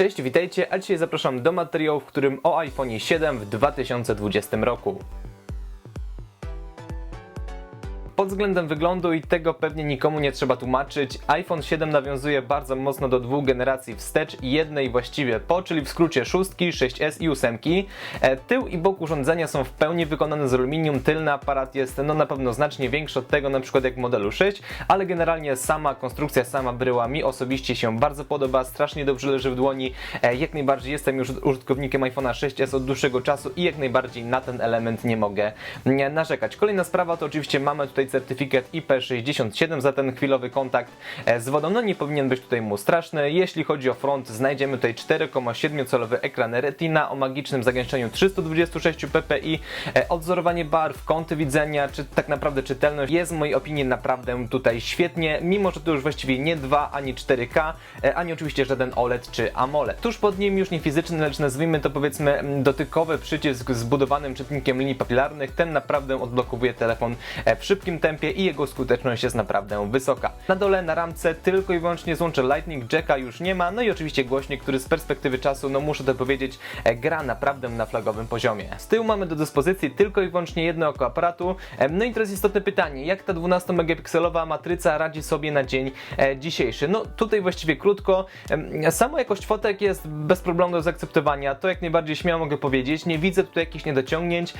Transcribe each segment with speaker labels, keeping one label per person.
Speaker 1: Cześć, witajcie, a dzisiaj zapraszam do materiału, w którym o iPhone 7 w 2020 roku. Pod względem wyglądu i tego pewnie nikomu nie trzeba tłumaczyć, iPhone 7 nawiązuje bardzo mocno do dwóch generacji wstecz i jednej właściwie po, czyli w skrócie 6, 6S i 8. E, Tył i bok urządzenia są w pełni wykonane z aluminium, tylny aparat jest no na pewno znacznie większy od tego na przykład jak modelu 6, ale generalnie sama konstrukcja, sama bryła mi osobiście się bardzo podoba, strasznie dobrze leży w dłoni, E, jak najbardziej jestem już użytkownikiem iPhone'a 6s od dłuższego czasu i jak najbardziej na ten element nie mogę narzekać. Kolejna sprawa to oczywiście mamy tutaj certyfikat IP67 za ten chwilowy kontakt e, z wodą. No nie powinien być tutaj mu straszny. Jeśli chodzi o front, znajdziemy tutaj 4,7 calowy ekran Retina o magicznym zagęszczeniu 326 ppi, e, odzorowanie barw, kąty widzenia, czy tak naprawdę czytelność jest w mojej opinii naprawdę tutaj świetnie, mimo że to już właściwie nie 2 ani 4K, e, ani oczywiście żaden OLED czy AMOLED. Tuż pod nim już nie fizyczny, lecz nazwijmy to powiedzmy dotykowy przycisk z budowanym czytnikiem linii papilarnych. Ten naprawdę odblokowuje telefon w szybkim tempie i jego skuteczność jest naprawdę wysoka. Na dole na ramce tylko i wyłącznie złącze Lightning Jacka już nie ma, no i oczywiście głośnik, który z perspektywy czasu, no muszę to powiedzieć, e, gra naprawdę na flagowym poziomie. Z tyłu mamy do dyspozycji tylko i wyłącznie jedno oko aparatu. E, No i teraz istotne pytanie, jak ta 12-megapikselowa matryca radzi sobie na dzień e, dzisiejszy? No tutaj właściwie krótko. Sama jakość fotek jest bez problemu do zaakceptowania, to jak najbardziej śmiało mogę powiedzieć. Nie widzę tutaj jakichś niedociągnięć.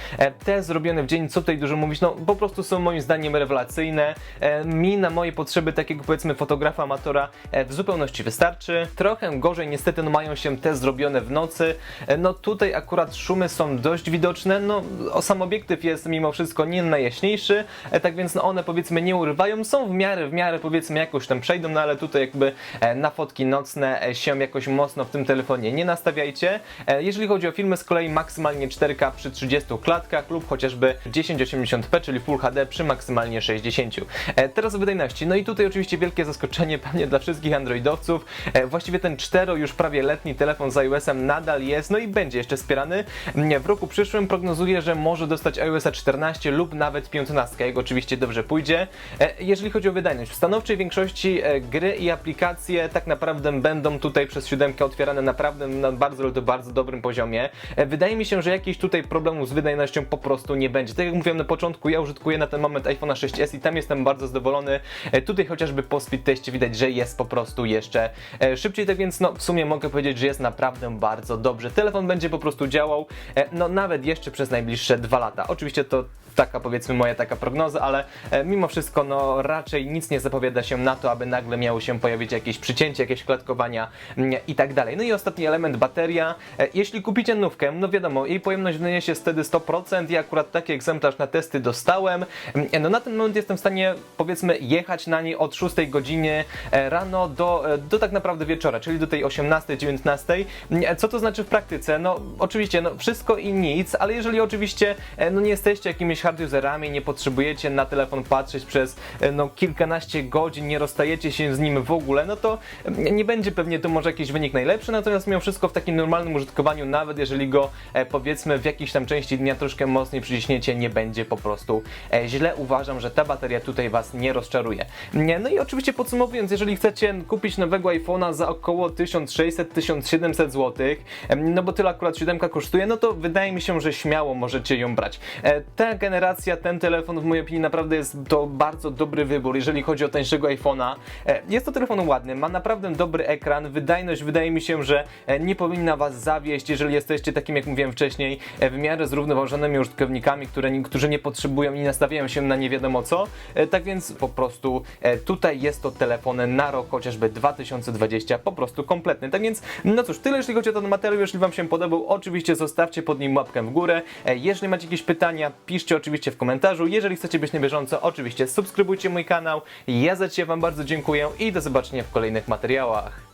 Speaker 1: Te zrobione w dzień, co tutaj dużo mówić, no po prostu są moim zdaniem rewelacyjne. E, Mi na moje potrzeby takiego powiedzmy fotografa amatora e, w zupełności wystarczy. Trochę gorzej niestety no, mają się te zrobione w nocy. E, No tutaj akurat szumy są dość widoczne. No sam obiektyw jest mimo wszystko nie najjaśniejszy, e, tak więc no, one powiedzmy nie urywają. Są w miarę, w miarę powiedzmy jakoś tam przejdą, no ale tutaj jakby na fotki nocne się jakoś mocno w tym telefonie nie nastawiajcie. Jeżeli chodzi o filmy z kolei maksymalnie 4K przy 30 klatkach lub chociażby 1080p, czyli Full HD przy maksymalnie 60. E, Teraz o wydajności. No i tutaj oczywiście wielkie zaskoczenie pewnie dla wszystkich androidowców. E, Właściwie ten 4 już prawie letni telefon z iOS-em nadal jest, no i będzie jeszcze wspierany. Mm, W roku przyszłym prognozuję, że może dostać iOS 14 lub nawet 15, jak oczywiście dobrze pójdzie. E, Jeżeli chodzi o wydajność, w stanowczej większości gry i aplikacje tak naprawdę będą tutaj przez siódemkę otwierane naprawdę na bardzo, ale to bardzo dobrym poziomie. Wydaje mi się, że jakiś tutaj problemu z wydajnością po prostu nie będzie. Tak jak mówiłem na początku, ja użytkuję na ten moment iPhone'a 6s i tam jestem bardzo zadowolony. E, Tutaj chociażby po speed teście widać, że jest po prostu jeszcze e, szybciej, tak więc no w sumie mogę powiedzieć, że jest naprawdę bardzo dobrze. Telefon będzie po prostu działał, e, no nawet jeszcze przez najbliższe dwa lata. Oczywiście to taka powiedzmy moja taka prognoza, ale mimo wszystko no raczej nic nie zapowiada się na to, aby nagle miało się pojawić jakieś przycięcie, jakieś klatkowania mm, i tak dalej. No i ostatni element, bateria. Jeśli kupicie nówkę, no wiadomo, jej pojemność wyniesie wtedy 100%, ja akurat taki egzemplarz na testy dostałem. Mm, Na ten moment jestem w stanie powiedzmy jechać na niej od 6 godziny e, rano do, e, do tak naprawdę wieczora, czyli do tej 18-19. Mm, Co to znaczy w praktyce? No oczywiście, no wszystko i nic, ale jeżeli oczywiście e, no nie jesteście jakimiś hard userami, nie potrzebujecie na telefon patrzeć przez e, no kilkanaście godzin, nie rozstajecie się z nim w ogóle, no to e, nie będzie pewnie to może jakiś wynik najlepszy, natomiast mimo wszystko w takim normalnym użytkowaniu, nawet jeżeli go e, powiedzmy w jakiejś tam części dnia troszkę mocniej przyciśniecie, nie będzie po prostu e, źle. Uważam, że ta bateria tutaj Was nie rozczaruje. No i oczywiście podsumowując, jeżeli chcecie kupić nowego iPhone'a za około 1600-1700 zł, no bo tyle akurat 7 kosztuje, no to wydaje mi się, że śmiało możecie ją brać. E, Ta generacja, ten telefon w mojej opinii naprawdę jest to bardzo dobry wybór, jeżeli chodzi o tańszego iPhone'a. E, Jest to telefon ładny, ma naprawdę dobry ekran, wydajność wydaje mi się, że e, nie powinna Was zawieść, jeżeli jesteście takim, jak mówiłem wcześniej, w miarę zrównoważonymi użytkownikami, które, którzy nie potrzebują i nastawiają się na nie wiadomo co. E, Tak więc po prostu e, tutaj jest to telefon na rok chociażby 2020 po prostu kompletny. Tak więc, no cóż, tyle jeśli chodzi o ten materiał. Jeśli Wam się podobał, oczywiście zostawcie pod nim łapkę w górę. E, Jeżeli macie jakieś pytania, piszcie oczywiście w komentarzu. Jeżeli chcecie być na bieżąco, oczywiście subskrybujcie mój kanał. Ja za dzisiaj Wam bardzo dziękuję i do zobaczenia w kolejnych materiałach.